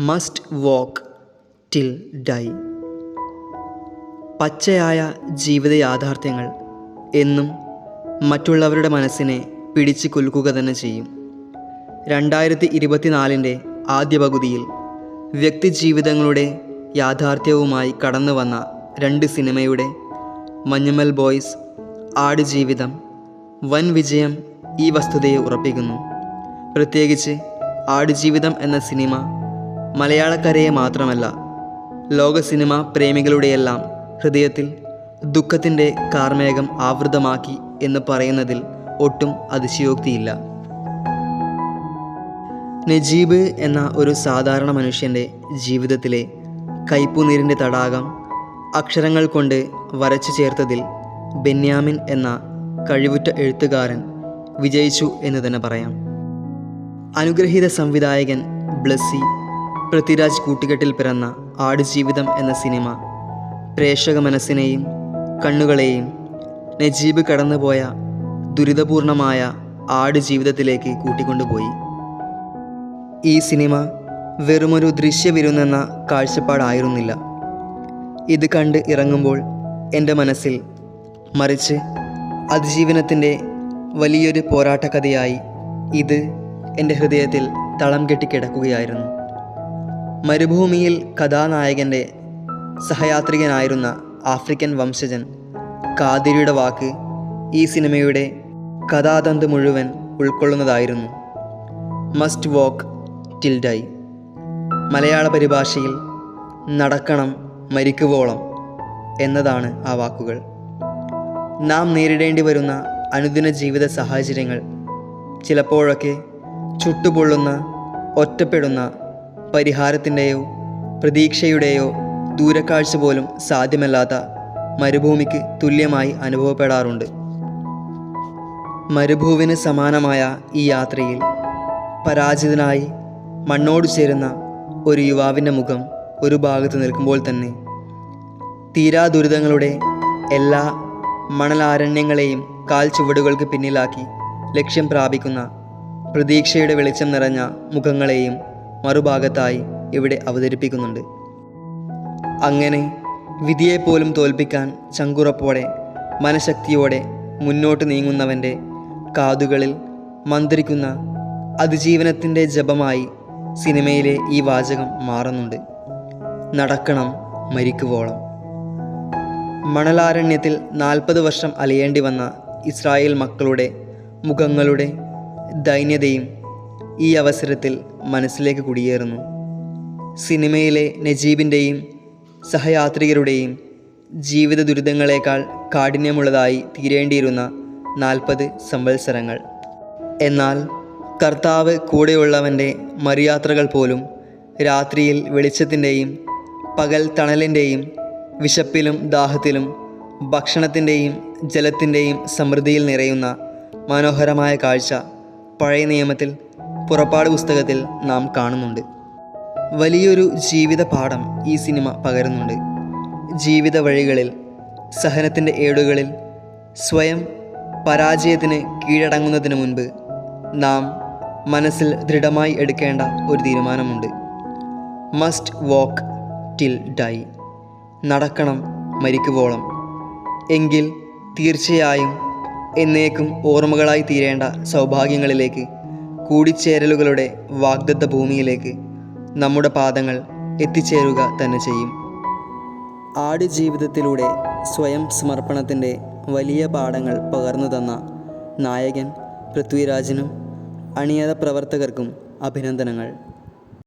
Must walk till dye പച്ചയായ ജീവിത യാഥാർത്ഥ്യങ്ങൾ എന്നും മറ്റുള്ളവരുടെ മനസ്സിനെ പിടിച്ചു കൊൽക്കുക തന്നെ ചെയ്യും. രണ്ടായിരത്തി ഇരുപത്തിനാലിന്റെ ആദ്യ പകുതിയിൽ വ്യക്തിജീവിതങ്ങളുടെ യാഥാർത്ഥ്യവുമായി കടന്നു വന്ന രണ്ട് സിനിമയുടെ മഞ്ഞുമൽ ബോയ്സ് ആടുജീവിതം വൻ വിജയം ഈ വസ്തുതയെ ഉറപ്പിക്കുന്നു. പ്രത്യേകിച്ച് ആടുജീവിതം എന്ന സിനിമ മലയാളക്കരയെ മാത്രമല്ല ലോക സിനിമ പ്രേമികളുടെയെല്ലാം ഹൃദയത്തിൽ ദുഃഖത്തിന്റെ കാർമേഘം ആവൃതമാക്കി എന്ന് പറയുന്നതിൽ ഒട്ടും അതിശയോക്തിയില്ല. നജീബ് എന്ന ഒരു സാധാരണ മനുഷ്യന്റെ ജീവിതത്തിലെ കയ്പുനീരിന്റെ തടാകം അക്ഷരങ്ങൾ കൊണ്ട് വരച്ചു ചേർത്തതിൽ ബെന്യാമിൻ എന്ന കഴിവുറ്റ എഴുത്തുകാരൻ വിജയിച്ചു എന്ന് തന്നെ പറയാം. അനുഗ്രഹീത സംവിധായകൻ ബ്ലസ്സി പൃഥ്വിരാജ് കൂട്ടുകെട്ടിൽ പിറന്ന ആടുജീവിതം എന്ന സിനിമ പ്രേക്ഷക മനസ്സിനെയും കണ്ണുകളെയും നജീബ് കടന്നുപോയ ദുരിതപൂർണമായ ആടുജീവിതത്തിലേക്ക് കൂട്ടിക്കൊണ്ടുപോയി. ഈ സിനിമ വെറുമൊരു ദൃശ്യവിരുന്നെന്ന കാഴ്ചപ്പാടായിരുന്നില്ല. ഇത് കണ്ട് ഇറങ്ങുമ്പോൾ എന്റെ മനസ്സിൽ മറിച്ച് അതിജീവനത്തിന്റെ വലിയൊരു പോരാട്ടക്കഥയായി ഇത് എന്റെ ഹൃദയത്തിൽ തളം കെട്ടിക്കിടക്കുകയായിരുന്നു മരുഭൂമിയിൽ കഥാനായകന്റെ സഹയാത്രികനായിരുന്ന ആഫ്രിക്കൻ വംശജൻ കാതിരിയുടെ വാക്ക് ഈ സിനിമയുടെ കഥാതന്ത് മുഴുവൻ ഉൾക്കൊള്ളുന്നതായിരുന്നു. Must walk till die. മലയാള പരിഭാഷയിൽ നടക്കണം മരിക്കുവോളം എന്നതാണ് ആ വാക്കുകൾ. നാം നേരിടേണ്ടി വരുന്ന അനുദിന ജീവിത സാഹചര്യങ്ങൾ ചിലപ്പോഴൊക്കെ ചുട്ടുപൊള്ളുന്ന ഒറ്റപ്പെടുന്ന പരിഹാരത്തിന്റെയോ പ്രതീക്ഷയുടെയോ ദൂരക്കാഴ്ച പോലും സാധ്യമല്ലാത്ത മരുഭൂമിക്ക് തുല്യമായി അനുഭവപ്പെടാറുണ്ട്. മരുഭൂവിന് സമാനമായ ഈ യാത്രയിൽ പരാജിതനായി മണ്ണോട് ചേരുന്ന ഒരു യുവാവിന്റെ മുഖം ഒരു ഭാഗത്ത് നിൽക്കുമ്പോൾ തന്നെ തീരാ ദുരിതങ്ങളുടെ എല്ലാ മണലാരണ്യങ്ങളെയും കാൽ ചുവടുകൾക്ക് പിന്നിലാക്കി ലക്ഷ്യം പ്രാപിക്കുന്ന പ്രതീക്ഷയുടെ വെളിച്ചം നിറഞ്ഞ മുഖങ്ങളെയും മറുഭാഗത്തായി ഇവിടെ അവതരിപ്പിക്കുന്നുണ്ട്. അങ്ങനെ വിധിയെപ്പോലും തോൽപ്പിക്കാൻ ചങ്കുറപ്പോടെ മനഃശക്തിയോടെ മുന്നോട്ട് നീങ്ങുന്നവന്റെ കാതുകളിൽ മന്ത്രിക്കുന്ന അതിജീവനത്തിന്റെ ജപമായി സിനിമയിലെ ഈ വാചകം മാറുന്നുണ്ട്. നടക്കണം മരിക്കുവോളം. മണലാരണ്യത്തിൽ നാൽപ്പത് വർഷം അലയേണ്ടി വന്ന ഇസ്രായേൽ മക്കളുടെ മുഖങ്ങളുടെ ദൈന്യതയും ഈ അവസരത്തിൽ മനസ്സിലേക്ക് കുടിയേറുന്നു. സിനിമയിലെ നജീബിന്റെയും സഹയാത്രികരുടെയും ജീവിത ദുരിതങ്ങളെക്കാൾ കാഠിന്യമുള്ളതായി തീരേണ്ടിയിരുന്ന നാൽപ്പത് സംവത്സരങ്ങൾ. എന്നാൽ കർത്താവ് കൂടെയുള്ളവന്റെ മറിയാത്രകൾ പോലും രാത്രിയിൽ വെളിച്ചത്തിന്റെയും പകൽ തണലിന്റെയും വിശപ്പിലും ദാഹത്തിലും ഭക്ഷണത്തിന്റെയും ജലത്തിന്റെയും സമൃദ്ധിയിൽ നിറയുന്ന മനോഹരമായ കാഴ്ച പഴയ നിയമത്തിൽ പുറപ്പാട് പുസ്തകത്തിൽ നാം കാണുന്നുണ്ട്. വലിയൊരു ജീവിത പാഠം ഈ സിനിമ പകരുന്നുണ്ട്. ജീവിത വഴികളിൽ സഹനത്തിന്റെ ഏടുകളിൽ സ്വയം പരാജയത്തിന് കീഴടങ്ങുന്നതിന് മുൻപ് നാം മനസ്സിൽ ദൃഢമായി എടുക്കേണ്ട ഒരു തീരുമാനമുണ്ട്. മസ്റ്റ് വോക്ക് ടിൽ ഡൈ നടക്കണം മരിക്കുവോളം. എങ്കിൽ തീർച്ചയായും എന്നേക്കും ഓർമ്മകളായി തീരേണ്ട സൗഭാഗ്യങ്ങളിലേക്ക് കൂടിച്ചേരലുകളുടെ വാഗ്ദത്ത ഭൂമിയിലേക്ക് നമ്മുടെ പാദങ്ങൾ എത്തിച്ചേരുക തന്നെ ചെയ്യും. ആടുജീവിതത്തിലൂടെ സ്വയം സമർപ്പണത്തിന്റെ വലിയ പാഠങ്ങൾ പകർന്നു തന്ന നായകൻ പൃഥ്വിരാജിനും അണിയറ പ്രവർത്തകർക്കും അഭിനന്ദനങ്ങൾ.